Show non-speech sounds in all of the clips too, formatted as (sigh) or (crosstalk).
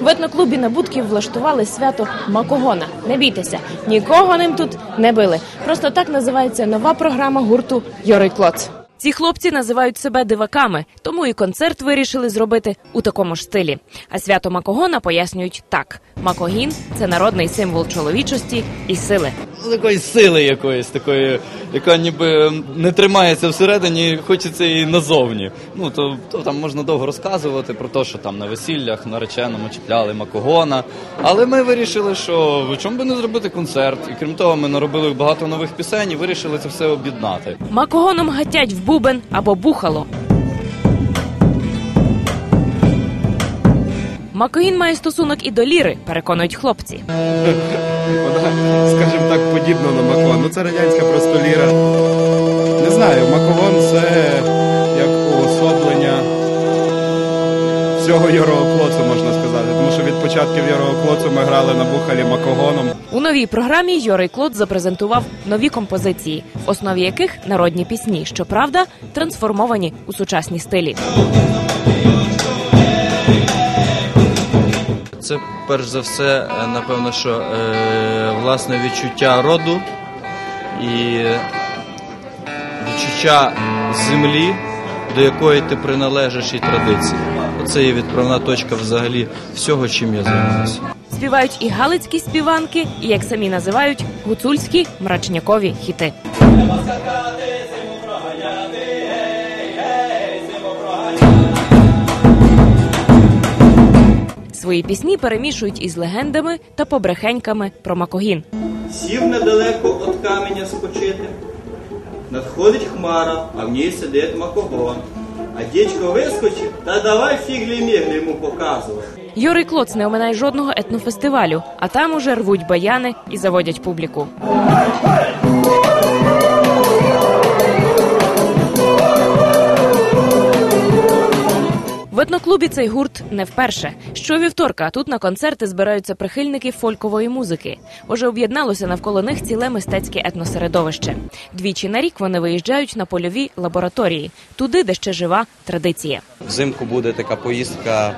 В етноклубі набутків влаштували свято Макогона. Не бійтеся, нікого ним тут не били. Просто так називається нова програма гурту Йорий Клоц. Ці хлопці називають себе диваками, тому і концерт вирішили зробити у такому ж стилі. А свято Макогона пояснюють так: Макогін це народний символ чоловічості і сили. Такої сили якоїсь, такої, яка ніби не тримається всередині, хочеться і назовні. Ну то, то там можна довго розказувати про те, що там на весіллях нареченому чіпляли макогона. Але ми вирішили, що чому би не зробити концерт. І крім того, ми наробили багато нових пісень і вирішили це все об'єднати. Макогоном гатять в бубен або бухало. Макогін має стосунок і до ліри, переконують хлопці. (laughs) Подібна на Макогон. Ну це радянська просто ліра. Не знаю, Макогон це як уособлення всього Йорого Клоцу, можна сказати. Тому що від початків Клоцу ми грали на бухалі Макогоном. У новій програмі Йорий Клод запрезентував нові композиції, в основі яких народні пісні, щоправда, трансформовані у сучасні стилі. Це перш за все, е, напевно, що е, власне відчуття роду і відчуття землі, до якої ти приналежиш і традиції. Це є відправна точка взагалі всього, чим я займаюся. Співають і галицькі співанки, і як самі називають, гуцульські мрачнякові хіти. Свої пісні перемішують із легендами та побрехеньками про Макогін. Сів недалеко від каменя спочити. Надходить хмара, а в ній сидить макогон. А дідько вискочив, та давай фіглі-міглі йому показувати. Йорий Клоц не оминає жодного етнофестивалю, а там уже рвуть баяни і заводять публіку. Етноклубі цей гурт не вперше. Щовівторка тут на концерти збираються прихильники фолькової музики. Уже об'єдналося навколо них ціле мистецьке етносередовище. Двічі на рік вони виїжджають на польові лабораторії, туди, де ще жива традиція. Взимку буде така поїздка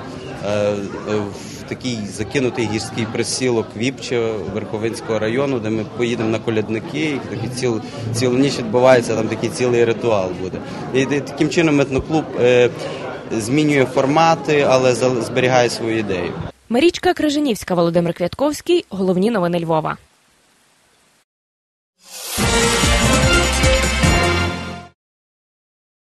е, в такий закинутий гірський присілок Віпче Верховинського району, де ми поїдемо на колядники. І такий ціл, цілу ніч відбувається, там такий цілий ритуал буде. І таким чином етноклуб е, змінює формати, але зберігає свою ідею. Марічка Крижанівська, Володимир Квятковський. Головні новини Львова.